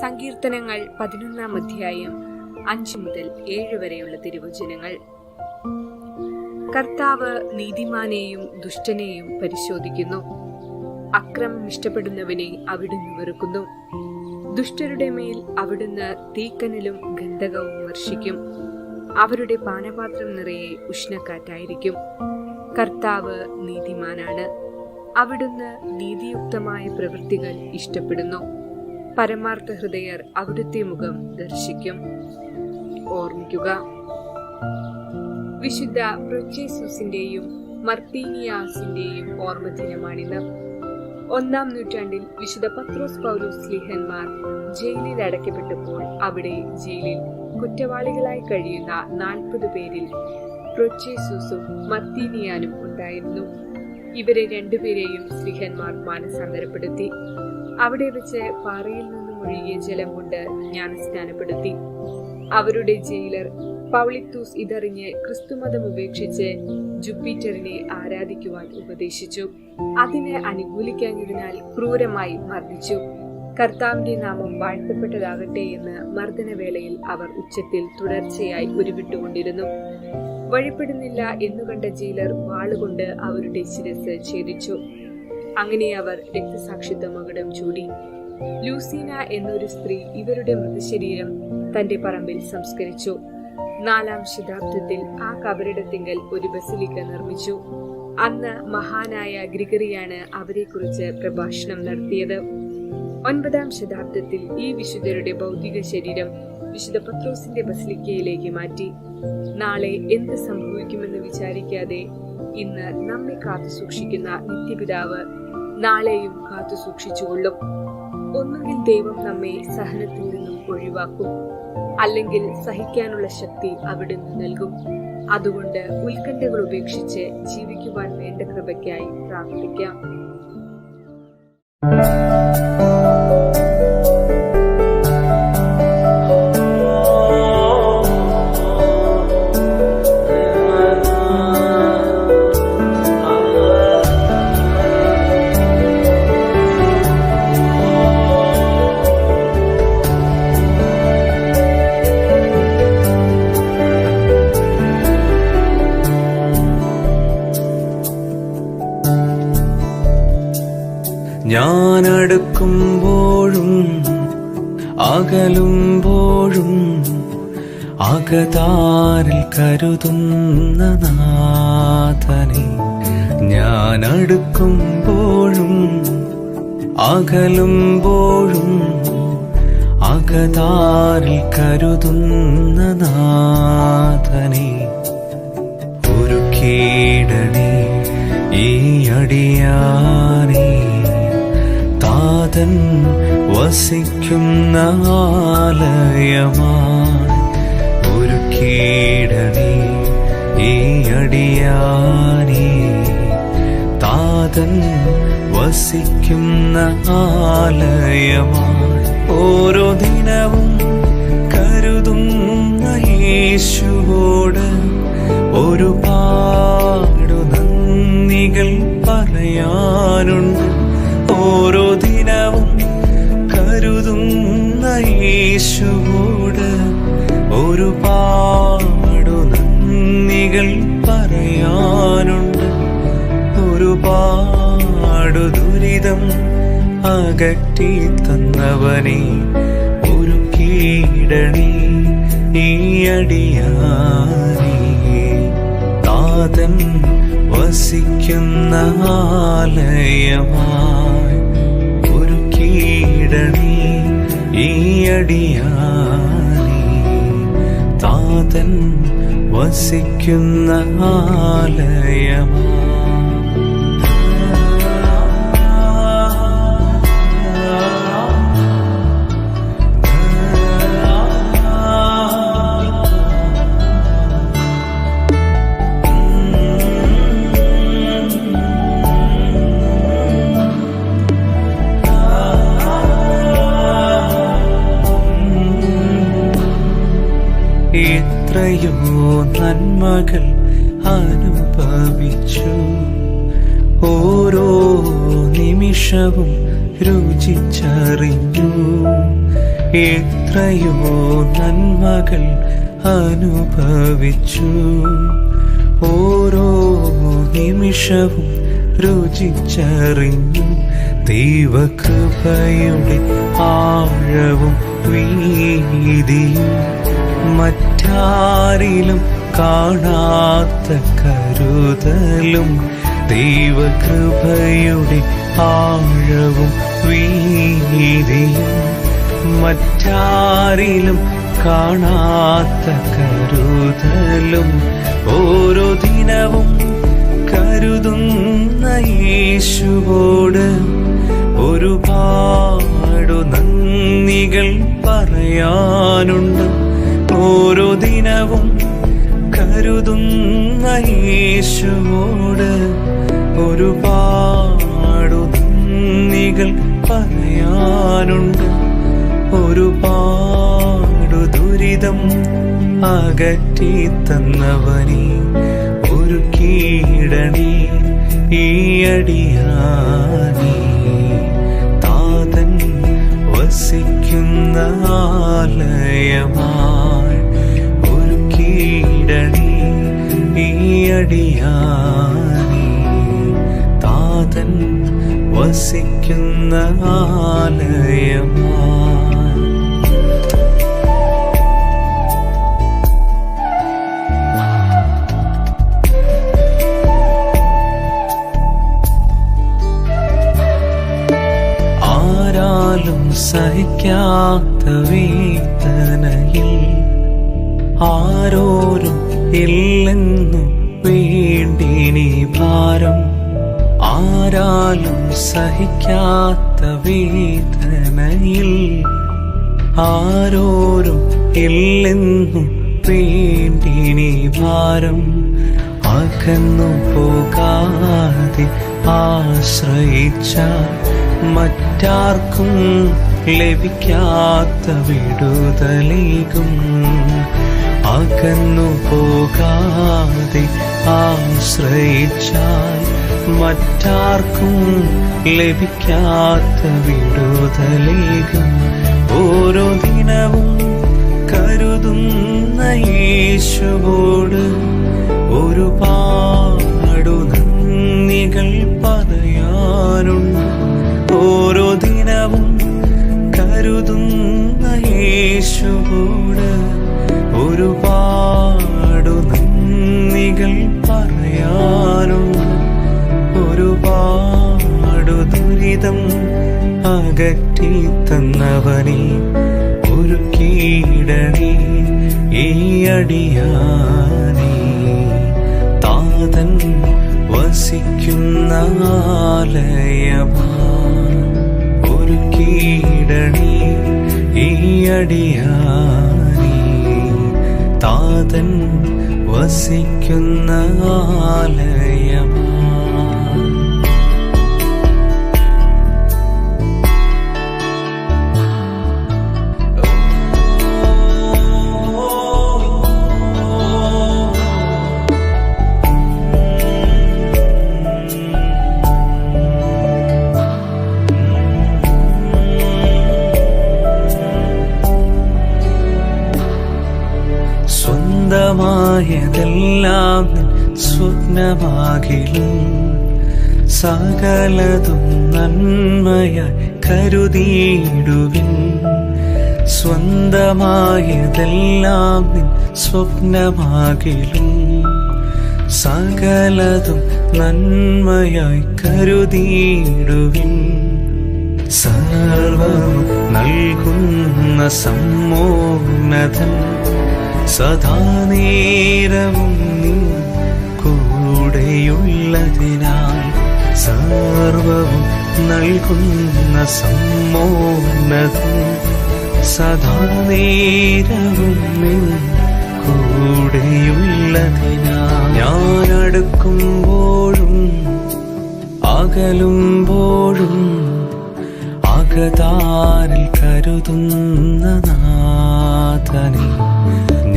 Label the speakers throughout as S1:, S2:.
S1: സങ്കീർത്തനങ്ങൾ പതിനൊന്നാം അധ്യായം അഞ്ചു മുതൽ ഏഴ് വരെയുള്ള തിരുവചനങ്ങൾ. കർത്താവ് നീതിമാനെയും ദുഷ്ടനെയും പരിശോധിക്കുന്നു. അക്രമം ഇഷ്ടപ്പെടുന്നവനെ അവിടുന്ന് വെറുക്കുന്നു. ദുഷ്ടരുടെ മേൽ അവിടുന്ന് തീക്കനലും ഗന്ധകവും വർഷിക്കും. അവരുടെ പാനപാത്രം നിറയെ ഉഷ്ണക്കാറ്റായിരിക്കും. കർത്താവ് നീതിമാനാണ്. അവിടുന്ന് നീതിയുക്തമായ പ്രവൃത്തികൾ ഇഷ്ടപ്പെടുന്നു. പരമാർത്ഥ ഹൃദയർ അവിടുത്തെ മുഖം ദർശിക്കും. ഓർമ്മിക്കുക. വിശുദ്ധ പ്രൊച്ചേസൂസിന്റെയും മർത്തീനിയാസിന്റെയും ഓർമ്മദിനമാണിന്ന് ഒന്നാം നൂറ്റാണ്ടിൽ വിശുദ്ധ പത്രോസ് പൗലോസ് ലിഹന്മാർ ജയിലിൽ അടയ്ക്കപ്പെട്ടപ്പോൾ അവിടെ ജയിലിൽ കുറ്റവാളികളായി കഴിയുന്ന നാൽപ്പത് പേരിൽ പ്രൊച്ചേസൂസും മർത്തീനിയാനും ഉണ്ടായിരുന്നു. ഇവരെ രണ്ടുപേരെയും സ്ലിഹന്മാർ മാനസാന്തരപ്പെടുത്തി. അവിടെ വെച്ച് പാറയിൽ നിന്നും ഒഴുകിയ ജലം കൊണ്ട് ഞാൻ സ്നാനപ്പെടുത്തി. അവരുടെ ജയിലർ പൗളിത്തൂസ് ഇതറിഞ്ഞ് ക്രിസ്തുമതം ഉപേക്ഷിച്ച് ജുപ്പിറ്ററിനെ ആരാധിക്കുവാൻ ഉപദേശിച്ചു. അതിനെ അനുകൂലിക്കാഞ്ഞതിനാൽ ക്രൂരമായി മർദ്ദിച്ചു. കർത്താവിന്റെ നാമം വാഴ്ത്തപ്പെട്ടതാകട്ടെ എന്ന് മർദ്ദനവേളയിൽ അവർ ഉച്ചത്തിൽ തുടർച്ചയായി ഉരുവിട്ടുകൊണ്ടിരുന്നു. വഴിപ്പെടുന്നില്ല എന്നു കണ്ട ജയിലർ വാളുകൊണ്ട് അവരുടെ ശിരസ് ഛേദിച്ചു. അങ്ങനെ അവർ രക്തസാക്ഷിത്വ മകുടം ചൂടി. ലൂസീന എന്നൊരു സ്ത്രീ ഇവരുടെ മൃതശരീരം തന്റെ പറമ്പിൽ സംസ്കരിച്ചു. നാലാം ശതാബ്ദത്തിൽ ആ കബറിടത്തിങ്കൽ ഒരു ബസിലിക്ക നിർമ്മിച്ചു. അന്ന് മഹാനായ ഗ്രിഗറിയാണ് അവരെക്കുറിച്ച് പ്രഭാഷണം നടത്തിയത്. ഒൻപതാം ശതാബ്ദത്തിൽ ഈ വിശുദ്ധരുടെ ഭൗതിക ശരീരം വിശുദ്ധ പത്രോസിന്റെ ബസിലിക്കയിലേക്ക് മാറ്റി. നാളെ എന്ത് സംഭവിക്കുമെന്ന് വിചാരിക്കാതെ ഇന്ന് നമ്മെ കാത്തു സൂക്ഷിക്കുന്ന നിത്യപിതാവ് നാളെയും കാത്തു സൂക്ഷിച്ചുകൊള്ളും. ഒന്നുകിൽ ദൈവം നമ്മെ സഹനത്തിൽ നിന്നും ഒഴിവാക്കും. അല്ലെങ്കിൽ സഹിക്കാനുള്ള ശക്തി അവിടെ നിന്ന് നൽകും. അതുകൊണ്ട് ഉത്കണ്ഠകൾ ഉപേക്ഷിച്ച് ജീവിക്കുവാൻ വേണ്ട കൃപയ്ക്കായി പ്രാർത്ഥിക്കാം.
S2: ഞാൻ അടുക്കുമ്പോഴും അകലുമ്പോഴും അകതാരിൽ കരുതുന്ന നാഥനെ ഞാൻ അടുക്കുമ്പോഴും അകലുമ്പോഴും അകതാരിൽ കരുതുന്ന നാഥനെ ഒരു കീടനെ ഈ അടിയാനെ താതൻ വസിക്കുന്ന ആലയമാണ്. ഒരു കീടണി ഈ അടിയാനി. താതൻ വസിക്കുന്ന ആലയമാണ്. ഓരോ ദിനവും കരുതുന്ന യേശുവോട് ഒരുപാടു നന്ദികൾ പറയാനുണ്ട്. ഓരോ യേശുവോട് ഒരുപാടു നന്ദികൾ പറയാനുണ്ട്. ഒരുപാടു ദുരിതം അകറ്റി തന്നവനെ ഒരു കീടണി ഈ അടിയാനെ. താതൻ വസിക്കുന്ന ആലയമായി അടിയാനെ താതൻ വസിക്കുന്ന ആലയമായി എത്രയോ നന്മകൾ അനുഭവിച്ചു. ഓരോ നിമിഷവും രുചിച്ചറിഞ്ഞു. എത്രയോ നന്മകൾ അനുഭവിച്ചു. ഓരോ നിമിഷവും രുചിച്ചറിഞ്ഞു. ദൈവകൃപയുടെ ആഴവും വീതിയും മറ്റാരിലും കാണാത്ത കരുതലും ദൈവകൃപയുടെ ആഴവും വീതിയും മറ്റാരിലും കാണാത്ത കരുതലും ഓരോ ദിനവും കരുതുന്ന യേശുവോട് ഒരുപാടു നന്ദികൾ പറയാനുണ്ട്. ഓരോ ദിനവും കരുതുന്ന യേശുവോട് ഒരുപാടു നന്ദികൾ പറയാനുണ്ട്. ഒരുപാടു ദുരിതം അകറ്റി തന്നവനെ ഒരു കീടണി ഈ അടിയാനേ. താതൻ വസിക്കുന്ന ആലയമായി ഒരു കീടണി ഈ അടിയാനേ. താതൻ വസിക്കുന്ന ആലയമാ സഹിക്കാത്ത വേദനയിൽ ആരോരും ഇല്ലെന്നു വേണ്ടിനി ഭാരം. ആരാലും സഹിക്കാത്ത വേദനയിൽ ആരോരും ഇല്ലെന്നു വേണ്ടിനി ഭാരം. അകന്നു പോകാതെ ആശ്രയിച്ച മറ്റാർക്കും ലഭിക്കാത്ത വിടുതലേകും. അകന്നു പോകാതെ ആശ്രയിച്ചാൽ മറ്റാർക്കും ലഭിക്കാത്ത വിടുതലേകം. ഓരോ ദിനവും ദുരിതം അകറ്റി തന്നവനെ ഒരു കീടണി ഈ അടിയാനെ. താതൻ വസിക്കുന്ന ഒരു കീടണി ഈ അടിയാനെ. താതൻ വസിക്കുന്ന ആലയമാ നിൻ സ്വപ്നമാകിലും സകലതും നന്മയായി കരുതിയിടുവിൻ. സ്വന്തമായതെല്ലാം നിൻ സ്വപ്നമാകിലും സകലതും നന്മയായി കരുതിയിടുവിൻ. സർവം നൽകുന്ന സമ്മോന്നതൻ സദാ നേരവും നീ കൂടെയുള്ളതിനാൽ സർവവും നൽകുന്ന സമ്മോന്നതും സദാ നേരവും നീ കൂടെയുള്ളതിനാൽ ഞാൻ അടുക്കുമ്പോഴും അകലുമ്പോഴും അകതാരിൽ കരുതുന്ന നാഥനെ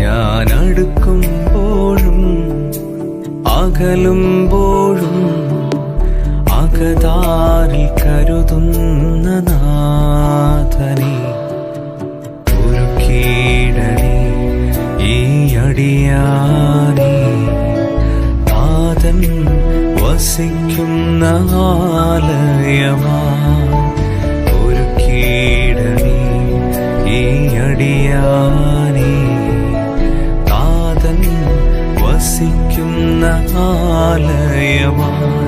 S2: ഞാൻ അടുക്കുമ്പോഴും അകലുമ്പോഴും അകതാറിൽ കരുതുന്ന നാഥനെ ഒരു കീഴണി ഈ അടിയാനെ നാഥൻ വസിക്കുന്ന ആലയമാ ഒരു കീഴണി ഈ അടിയാ على يمان